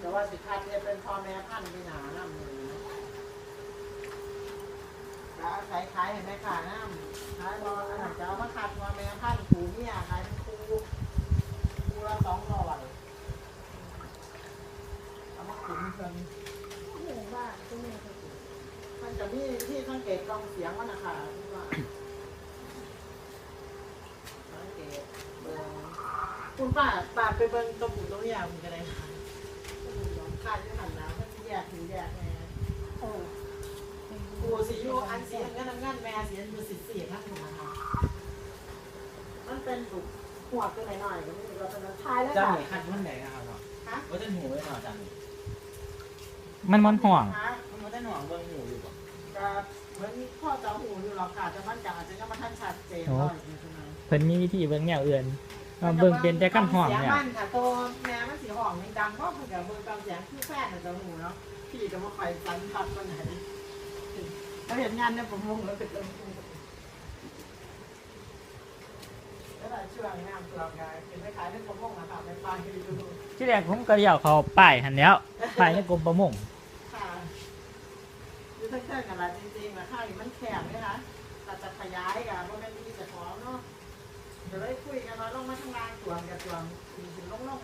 แต่ว่าสิคัดเนี่ยเป็นพ่อแม่พันธุ์ที่หนาน้ำเลยนะแล้วขายขายเห็นไหมขาน้ำขายบอลอันนั้นจะเอามาคัดพ่อแม่พันธุ์ผูเนี่ยขายเป็นคูคูละสองร้อยเอามาขุนเพิ่นหมูว่าตัวแม่เขาสิมันจะมีที่สังเกตกล้องเสียงมันนะคะที่ว่าสังเกตเบิ่งคุณป้าป้าไปเบิ่งตัวผูตัวเนี่ยมันจะได้ค่ะขาดอยู่หันนะมันสิแยกถึงแยกแม่ เออ ปู สีอยู่อันสีก็น้ำเงินแม่สีอยู่สีสีทั้งหมดนะคะมันเป็นถูกหัวตัวหน่อยๆก็ไม่มีเราเป็นทายแล้วจ้าค่ะหนีคัดมันไหนนะครับเนาะฮะว่าจะหูไว้หน่อยจังมันมันห่วง มันว่าจะหน่วงเบิ่งหูอยู่บ่ก็เหมือนพ่อเจ้าหูอยู่หรอกค่ะแต่มันจะอาจจะยังไม่ทันชัดเจนหน่อยใช่ไหมเพิ่นมีวิธีเบิ่งแนวอื่นมาเบิ่งเป็นแต่คำห่วงเนี่ยสีมันค่ะตัวแม่มันสีห่องนี่ดังเพราะเพิ่นกับเบิ่งตามเสียงคือแฟนน่ะเจ้าหูเนาะพี่จะมาคอยสันทัดมันไหน เราเห็นงานเนี่ยผมงงแล้วเป็นเรื่องแล้วหลายช่วงน้ำเกลือกายเป็นไปขายในผมงงนะคะเป็นปลาที่ดูที่แรกผมก็เลี้ยวเขาป้ายหันแล้วป้ายในกรมประมงค่ะคือถ้าเครื่องกันละจริงๆนะข้าวนี่มันแคบไหมคะแต่จะขยายกันเพราะแม่นที่จะพร้อมเนาะเดี๋ยวได้คุยกันมาลงมาทำงานสวนกับสวนถึงลงลง